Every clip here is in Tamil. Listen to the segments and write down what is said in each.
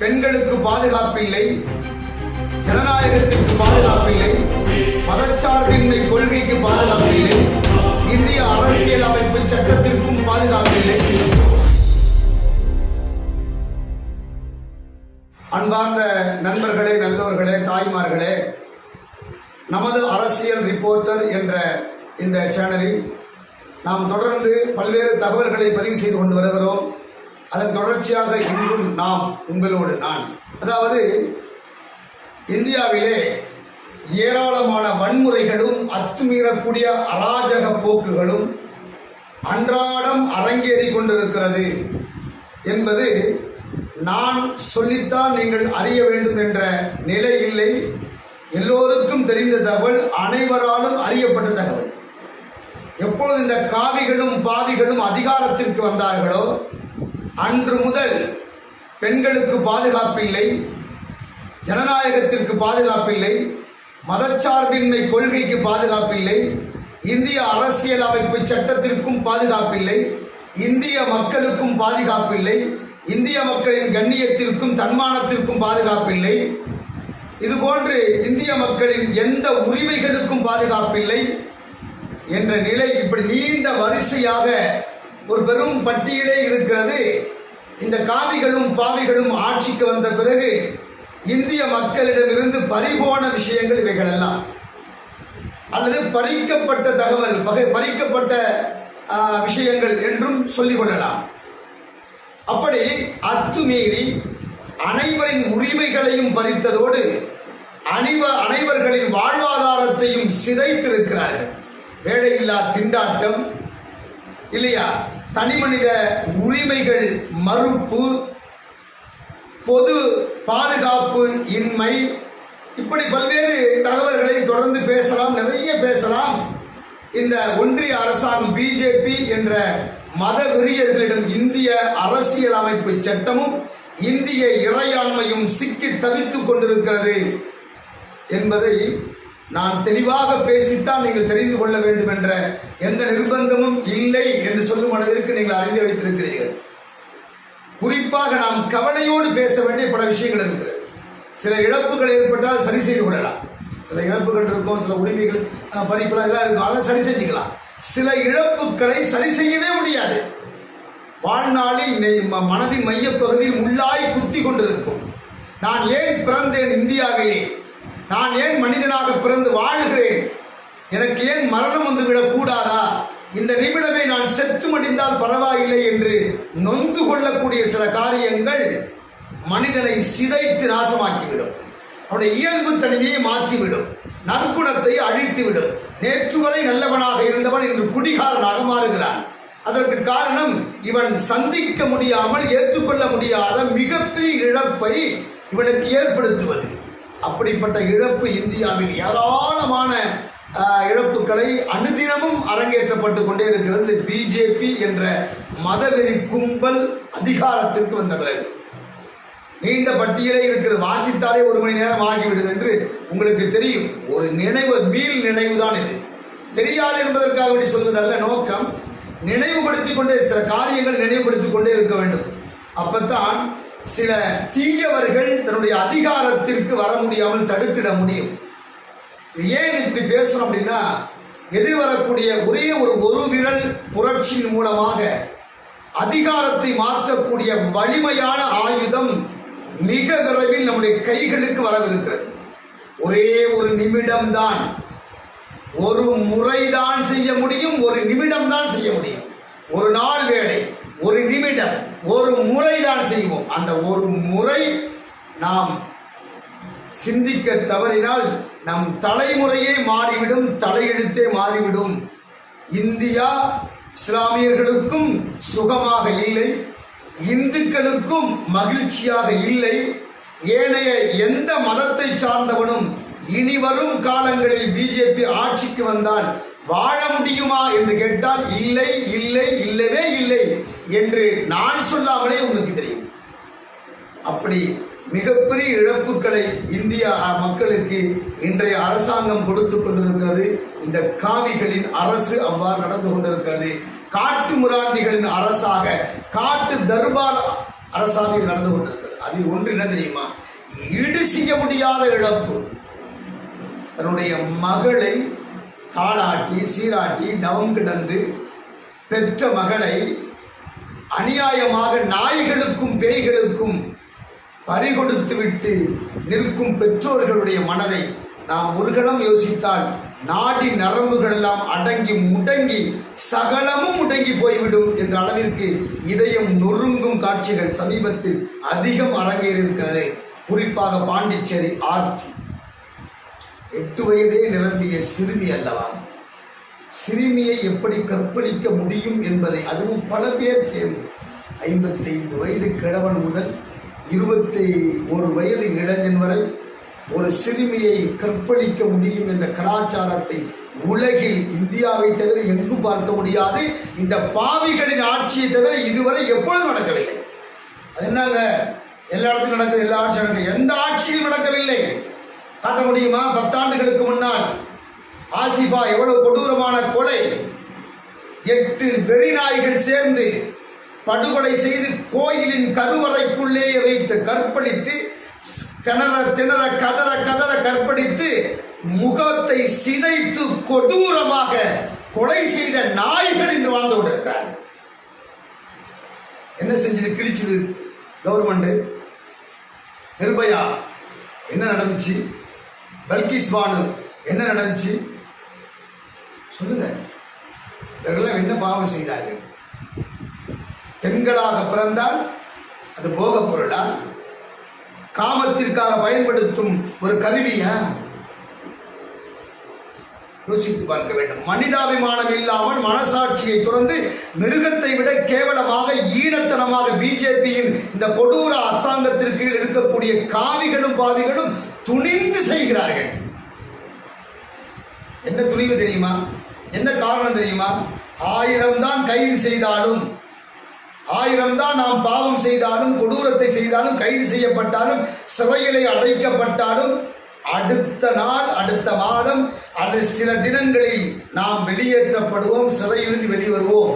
பெண்களுக்கு பாதுகாப்பில்லை ஜனநாயகத்திற்கு பாதுகாப்பில்லை மதச்சார்பின்மை கொள்கைக்கு பாதுகாப்பில்லை இந்திய அரசியல் அமைப்பு சட்டத்திற்கும் பாதுகாப்பில்லை. அன்பார்ந்த நண்பர்களே நல்லோர்களே தாய்மார்களே நமது அரசியல் ரிப்போர்ட்டர் என்ற இந்த சேனலில் நாம் தொடர்ந்து பல்வேறு தகவல்களை பதிவு செய்து கொண்டு வருகிறோம். அதன் தொடர்ச்சியாக இன்றும் நாம் உங்களோடு நான். அதாவது இந்தியாவிலே ஏராளமான வன்முறைகளும் அத்துமீறக்கூடிய அராஜக போக்குகளும் அன்றாடம் அரங்கேறி கொண்டிருக்கிறது என்பது நான் சொல்லித்தான் நீங்கள் அறிய வேண்டும் என்ற நிலை இல்லை. எல்லோருக்கும் தெரிந்த தகவல் அனைவராலும் அறியப்பட்ட தகவல். எப்பொழுது இந்த காவிகளும் பாவிகளும் அதிகாரத்திற்கு வந்தார்களோ அன்று முதல் பெண்களுக்கு பாதுகாப்பில்லை ஜனநாயகத்திற்கு பாதுகாப்பில்லை மதச்சார்பின்மை கொள்கைக்கு பாதுகாப்பில்லை இந்திய அரசியல் அமைப்பு சட்டத்திற்கும் பாதுகாப்பில்லை இந்திய மக்களுக்கும் பாதுகாப்பில்லை இந்திய மக்களின் கண்ணியத்திற்கும் தன்மானத்திற்கும் பாதுகாப்பில்லை இதுபோன்று இந்திய மக்களின் எந்த உரிமைகளுக்கும் பாதுகாப்பில்லை என்ற நிலை இப்படி நீண்ட வரிசையாக ஒரு பெரும் பட்டியலே இருக்கிறது. இந்த காவிகளும் பாவிகளும் ஆட்சிக்கு வந்த பிறகு இந்திய மக்களிடமிருந்து பறிபோன விஷயங்கள் இவைகள் எல்லாம். அல்லது பறிக்கப்பட்ட தகவல் பகை பறிக்கப்பட்ட விஷயங்கள் என்றும் சொல்லிக் கொள்ளலாம். அப்படி அத்துமீறி அனைவரின் உரிமைகளையும் பறித்ததோடு அனைவ அனைவர்களின் வாழ்வாதாரத்தையும் சிதைத்திருக்கிறார்கள். வேலையில்லா திண்டாட்டம் இல்லையா? தனிமனித உரிமைகள் மறுப்பு பொது பாதுகாப்பு இன்மை. இப்படி பல்வேறு தகவல்களை தொடர்ந்து பேசலாம் நிறைய பேசலாம். இந்த ஒன்றிய அரசாங்கம் பிஜேபி என்ற மத வெறியர்களிடம் இந்திய அரசியல் அமைப்பு சட்டமும் இந்திய இறையாண்மையும் சிக்கி தவித்துக் கொண்டிருக்கிறது என்பதை நான் தெளிவாக பேசித்தான் நீங்கள் தெரிந்து கொள்ள வேண்டும் என்ற எந்த நிர்பந்தமும் இல்லை என்று சொல்லும் அளவிற்கு நீங்கள் அறிந்து வைத்திருக்கிறீர்கள். குறிப்பாக நாம் கவலையோடு பேச வேண்டிய பல விஷயங்கள் இருக்கிறது சில இழப்புகள் ஏற்பட்டால் சரி செய்து கொள்ளலாம். சில இழப்புகள் இருக்கும் சில உரிமைகள் அஹ், பறிப்புலாம் இதெல்லாம் இருக்கும். அதை சரி செஞ்சுக்கலாம். சில இழப்புகளை சரி செய்யவே முடியாது. வாழ்நாளில் ம- மனதின் மையப்பகுதியில் உள்ளாய் குத்தி கொண்டிருக்கும். நான் ஏன் பிறந்தேன் இந்தியாவிலே? நான் ஏன் மனிதனாக பிறந்து வாழ்கிறேன்? எனக்கு ஏன் மரணம் வந்து விடக்கூடாதா இந்த நிமிடமே நான் செத்து மடிந்தால் பரவாயில்லை என்று நொந்து கொள்ளக்கூடிய சில காரியங்கள் மனிதனை சிதைத்து நாசமாக்கிவிடும். அவனுடைய இயல்பு தனிமையை மாற்றிவிடும். நற்குணத்தை அழித்துவிடும். நேற்று வரை நல்லவனாக இருந்தவன் இன்று குடிகாரனாக மாறுகிறான். அதற்கு காரணம் இவன் சந்திக்க முடியாமல் ஏற்றுக்கொள்ள முடியாத மிகப்பெரிய இழப்பை இவனுக்கு ஏற்படுத்துவது. அப்படிப்பட்ட இழப்பு இந்தியாவில் ஏராளமான இழப்புகளை அனுதினமும் அரங்கேற்றப்பட்டு கொண்டே இருக்கிறது பிஜேபி என்ற மதவெறி கும்பல் அதிகாரத்திற்கு வந்த பிறகு. நீண்ட பட்டியலே இருக்கிறது வாசித்தாலே ஒரு மணி நேரம் ஆகிவிடும் என்று உங்களுக்கு தெரியும். ஒரு நினைவு மீள் நினைவு தான் இது. தெரியாது என்பதற்காக வேண்டி சொல்வதல்ல நோக்கம் நினைவுபடுத்திக் கொண்டே சில காரியங்கள் நினைவுபடுத்திக் கொண்டே இருக்க வேண்டும். அப்பத்தான் சில தீயவர்கள் தன்னுடைய அதிகாரத்திற்கு வர முடியாமல் தடுத்திட முடியும். ஏன் இப்படி பேசுறோம் அப்படின்னா எதிர்வரக்கூடிய ஒரே ஒரு ஒரு விரல் புரட்சியின் மூலமாக அதிகாரத்தை மாற்றக்கூடிய வலிமையான ஆயுதம் மிக விரைவில் நம்முடைய கைகளுக்கு வரவிருக்கிறது. ஒரே ஒரு நிமிடம்தான். ஒரு முறைதான் செய்ய முடியும் ஒரு நிமிடம்தான் செய்ய முடியும். ஒரு நாள் வேலை. ஒரு நிமிடம் ஒரு முறை தான் செய்வோம். அந்த ஒரு முறை நாம் சிந்திக்க தவறினால் நம் தலைமுறையே மாறிவிடும் தலையெழுத்தே மாறிவிடும். இந்தியா இஸ்லாமியர்களுக்கும் சுகமாக இல்லை இந்துக்களுக்கும் மகிழ்ச்சியாக இல்லை. ஏனைய எந்த மதத்தை சார்ந்தவனும் இனி வரும் காலங்களில் பிஜேபி ஆட்சிக்கு வந்தால் வாழ முடியுமா என்று கேட்டால் இல்லை இல்லை இல்லவே இல்லை. என்று நான் சொல்லாமலே உங்களுக்கு தெரியும். அப்படி மிகப்பெரிய இழப்புகளை இந்திய மக்களுக்கு இன்றைய அரசாங்கம் கொடுத்து கொண்டிருக்கிறது. இந்த காவிகளின் அரசு அவ்வாறு நடந்து கொண்டிருக்கிறது. காட்டு முராண்டிகளின் அரசாக காட்டு தர்பார் அரசாக நடந்து கொண்டிருக்கிறது. அதில் ஒன்று என்ன தெரியுமா? ஈடு செய்ய முடியாத இழப்பு. தன்னுடைய மகளை தாளாட்டி சீராட்டி தவம் கிடந்து பெற்ற மகளை அநியாயமாக நாய்களுக்கும் பேய்களுக்கும் பறிகொடுத்து விட்டு நிற்கும் பெற்றோர்களுடைய மனதை நாம் ஒரு கணம் யோசித்தால் நாடி நரம்புகள் எல்லாம் அடங்கி முடங்கி சகலமும் முடங்கி போய்விடும் என்ற அளவிற்கு இதயம் நொறுங்கும் காட்சிகள் சமீபத்தில் அதிகம் அரங்கேறியிருக்கிறது. குறிப்பாக பாண்டிச்சேரி ஆர்த்தி. எட்டு வயதே நிரம்பிய சிறுமி அல்லவா? சிறுமியை எப்படி கற்பழிக்க முடியும் என்பதை அதுவும் பல பேர் சேர்ந்து. ஐம்பத்தைந்து வயது கிழவன் முதல் இருபத்தி ஒரு வயது இளைஞன் வரை ஒரு சிறுமியை கற்பழிக்க முடியும் என்ற கலாச்சாரத்தை உலகில் இந்தியாவை தவிர எங்கும் பார்க்க முடியாது. இந்த பாவிகளின் ஆட்சியை தவிர இதுவரை எப்பொழுதும் நடக்கவில்லை. அது என்னங்க? எல்லா இடத்துலையும் நடக்குது எல்லா ஆட்சியும் நடக்குது. எந்த ஆட்சியும் நடக்கவில்லை. காட்ட முடியுமா? பத்தாண்டுகளுக்கு முன்னால். ஆசிஃபா எவ்வளவு கொடூரமான கொலை. எட்டு வெறி நாய்கள் சேர்ந்து படுகொலை செய்து கோயிலின் கருவறைக்குள்ளேயே வைத்து கற்பழித்து திணற திணற கதற கதற கற்பழித்து முகத்தை சிதைத்து கொடூரமாக கொலை செய்த நாய்கள் என்று வாழ்ந்து கொண்டிருக்கிறார் என்ன செஞ்சது கிழிச்சது? கவர்மெண்ட் நிர்பயா என்ன நடந்துச்சு? பல்கிஸ் பானு என்ன நடந்துச்சு? சொல்லுங்க இவர்களெல்லாம் என்ன பாவம் செய்தார்கள்? பெண்களாக பிறந்தால் அது போகப் பொருளா? காமத்திற்காக பயன்படுத்தும் ஒரு கருவியா? யோசித்து பார்க்க வேண்டும். மனிதாபிமானம் இல்லாமல் மனசாட்சியை துறந்து மிருகத்தை விட கேவலமாக ஈனத்தனமாக பிஜேபியின் இந்த கொடூர அரசாங்கத்திற்கு இருக்கக்கூடிய காவிகளும் பாவிகளும் துணிந்து செய்கிறார்கள். என்ன துணிவு தெரியுமா? என்ன காரணம் தெரியுமா? ஆயிரம் தான் கைது செய்தாலும் ஆயிரம் தான் நாம் பாவம் செய்தாலும் கொடூரத்தை செய்தாலும் கைது செய்யப்பட்டாலும் சிறையிலே அடைக்கப்பட்டாலும் அடுத்த நாள் அடுத்த மாதம் அல்லது சில தினங்களில் நாம் வெளியேற்றப்படுவோம் சிறையிலிருந்து வெளிவருவோம்.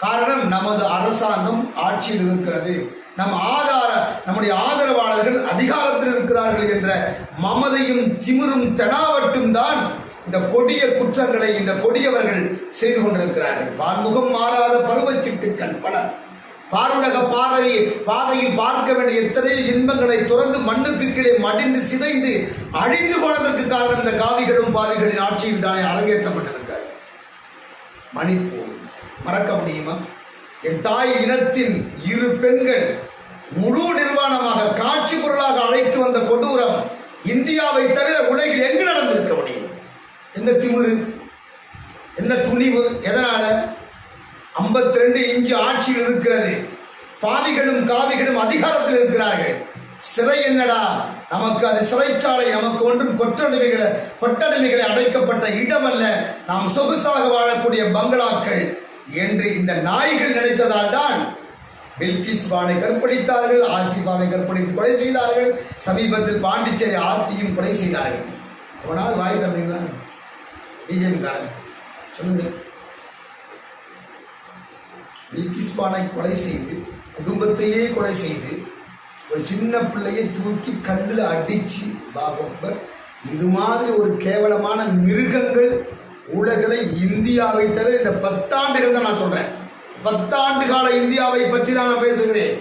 காரணம் நமது அரசாங்கம் ஆட்சியில் இருக்கிறது. நம் ஆதார நம்முடைய ஆதரவாளர்கள் அதிகாரத்தில் இருக்கிறார்கள் என்ற மமதையும் திமிரும் தெனாவட்டும் தான் இந்த கொடிய குற்றங்களை இந்த கொடியவர்கள் செய்து கொண்டிருக்கிறார்கள். பான்முகம் மாறாத பருவச்சிட்டுக்கள் பல. பாருலக பாறை பாதையில் பார்க்க வேண்டிய எத்தனையோ இன்பங்களை துறந்து மண்ணுக்கு கீழே மடிந்து சிதைந்து அழிந்து போனதற்கு காரணம் இந்த காவிகளும் பாவிகளின் ஆட்சியில் தானே அரங்கேற்றப்பட்டிருக்கிறார் மணிப்பூர் மறக்க முடியுமா? என் தாய் இனத்தின் இரு பெண்கள் முழு நிர்வாணமாக காட்சி பொருளாக அழைத்து வந்த கொடூரம் இந்தியாவை தவிர உலக எந்த திமிரு என்ன துணிவு எதனால? 52 ரெண்டு இன்ச்சு ஆட்சியில் இருக்கிறது. பாவிகளும் காவிகளும் அதிகாரத்தில் இருக்கிறார்கள். சிறை என்னடா? நமக்கு அது சிறைச்சாலை நமக்கு ஒன்றும் கொற்றடிமைகளை கொட்டடிமைகளை அடைக்கப்பட்ட இடமல்ல. நாம் சொகுசாக வாழக்கூடிய பங்களாக்கள். என்று இந்த நாய்கள் நினைத்ததால் தான் பில்கிஸ் பானை கற்பழித்தார்கள் ஆசிபாவை கற்பழித்து கொலை செய்தார்கள் சமீபத்தில் பாண்டிச்சேரி ஆர்த்தியும் கொலை செய்தார்கள். எவனாவது வாய் தந்தீங்களா பிஜேபிக்காரன் சொல்லுங்க. பில்கிஸ் கொலை செய்து குடும்பத்தையே கொலை செய்து ஒரு சின்ன பிள்ளையை தூக்கி கல்லில் அடிச்சு பாபு அக்பர் இது மாதிரி ஒரு கேவலமான மிருகங்கள் உலகளை இந்தியாவை தவிர இந்த பத்தாண்டுகள் தான் நான் சொல்றேன். பத்தாண்டு கால இந்தியாவை பற்றி தான் நான் பேசுகிறேன்.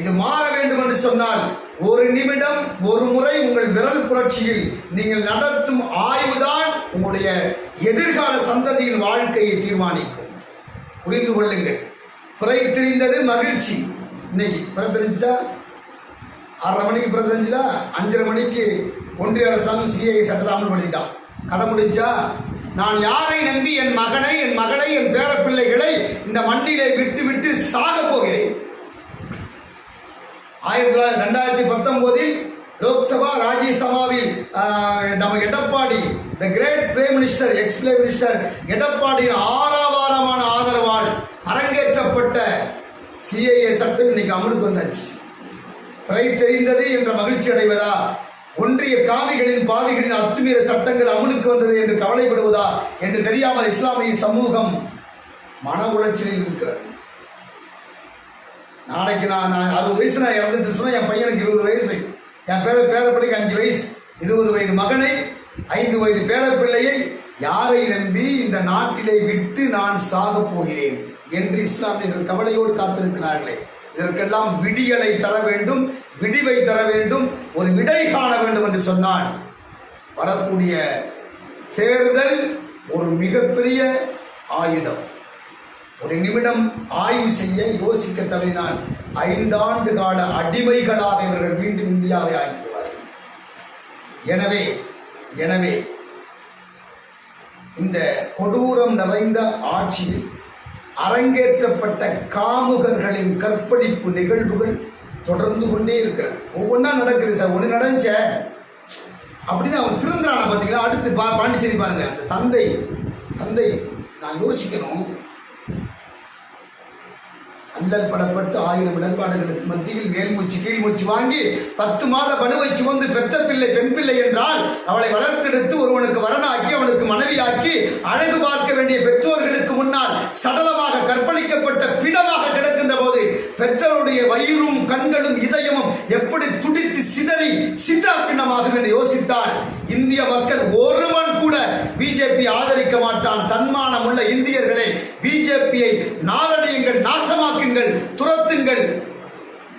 இது மாற வேண்டும் என்று சொன்னால் ஒரு நிமிடம் ஒரு முறை உங்கள் விரல் புரட்சியில் நீங்கள் நடத்தும் ஆய்வுதான் உங்களுடைய எதிர்கால சந்ததியின் வாழ்க்கையை தீர்மானிக்கும். புரிந்து கொள்ளுங்கள். பிறை தெரிந்தது மகிழ்ச்சி. இன்னைக்கு பிற தெரிஞ்சுதா? ஆறரை மணிக்கு பிற தெரிஞ்சுதா? அஞ்சரை மணிக்கு ஒன்றிய அரசாங்கம் சிஐ சட்டத்தை அமல்படுத்திட்டான். கதை முடிஞ்சா நான் யாரை நம்பி என் மகனை என் மகளை என் பேரப்பிள்ளைகளை இந்த மண்ணிலே விட்டு விட்டு சாக போகிறேன்? ஆயிரத்தி தொள்ளாயிரத்தி ரெண்டாயிரத்தி பத்தொன்பதில் லோக்சபா ராஜ்யசபாவில் நம்ம Edappadi the great prime minister ex prime minister எடப்பாடியின் ஆறாவாரமான ஆதரவால் அரங்கேற்றப்பட்ட சிஐஏ சட்டம் இன்னைக்கு அமலுக்கு வந்தாச்சு. பிறை தெரிந்தது என்ற மகிழ்ச்சி அடைவதா? ஒன்றிய காவிகளின் பாவிகளின் அத்துமீற சட்டங்கள் அமலுக்கு வந்தது என்று கவலைப்படுவதா என்று தெரியாமல் இஸ்லாமிய சமூகம் மன உளைச்சலில் இருக்கிறது. நாளைக்கு நான் நான் அறுபது வயசு நான் இறந்துட்டு சொன்னேன் என் பையனுக்கு இருபது வயசு. என் பேர பேரப்படிக்கு அஞ்சு வயசு. இருபது வயது மகனை ஐந்து வயது பேரப்பிள்ளையை யாரை நம்பி இந்த நாட்டிலே விட்டு நான் சாக போகிறேன் என்று இஸ்லாமியர்கள் கவலையோடு காத்திருக்கிறார்களே. இதற்கெல்லாம் விடியலை தர வேண்டும் விடிவை தர வேண்டும் ஒரு விடை காண வேண்டும் என்று சொன்னால் வரக்கூடிய தேர்தல் ஒரு மிகப்பெரிய ஆயுதம். ஒரு நிமிடம் ஆய்வு செய்ய யோசிக்க தவறினால் ஐந்தாண்டு கால அடிமைகளாக இவர்கள் மீண்டும் இந்தியாவை ஆக்கிடுவார்கள் எனவே எனவே இந்த கொடூரம் நிறைந்த ஆட்சியில் அரங்கேற்றப்பட்ட காமுகர்களின் கற்பழிப்பு நிகழ்வுகள் தொடர்ந்து கொண்டே இருக்கிறது. ஒவ்வொன்றா நடக்குது சார். ஒன்று நடந்துச்ச? அப்படின்னு அவன் திருந்துறான பார்த்தீங்களா அடுத்து பா பாண்டிச்சேரி பாருங்க. அந்த தந்தை தந்தை நான் யோசிக்கணும். அல்லல் படப்பட்டு ஆயிரம் இடர்பாடுகளுக்கு மத்தியில் மேல் மூச்சு கீழ் மூச்சு வாங்கி பத்து மாத பலுவை சுமந்து பெற்ற பிள்ளை பெண் பிள்ளை என்றால் அவளை வளர்த்தெடுத்து ஒருவனுக்கு வரனாக்கி அவனுக்கு மனைவியாக்கி அழகு பார்க்க வேண்டிய பெற்றோர்களுக்கு முன்னால் சடலமாக கற்பழிக்கப்பட்ட பிணமாக கிடக்கின்ற போது பெற்றோருடைய வயிறும் கண்களும் இதயமும் எப்படி துடித்து சிதறி சிதா பின்னமாகும் என்று யோசித்தால் இந்திய மக்கள் ஒருவன் கூட பிஜேபி ஆதரிக்க மாட்டான். தன்மானம் உள்ள இந்தியர்களே பிஜேபியை நாளடியுங்கள் நாசமாக்குங்கள் துரத்துங்கள்.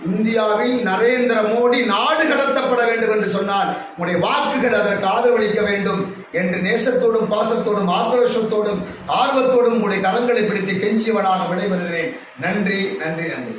இந்தியாவில் நரேந்திர மோடி நாடு கடத்தப்பட வேண்டும் என்று சொன்னால் உங்களுடைய வாக்குகள் அதற்கு ஆதரவளிக்க வேண்டும் என்று நேசத்தோடும் பாசத்தோடும் ஆக்ரோஷத்தோடும் ஆர்வத்தோடும் உங்களுடைய கரங்களை பிடித்து கெஞ்சியவனாக விடைபெறுகிறேன் நன்றி நன்றி நன்றி.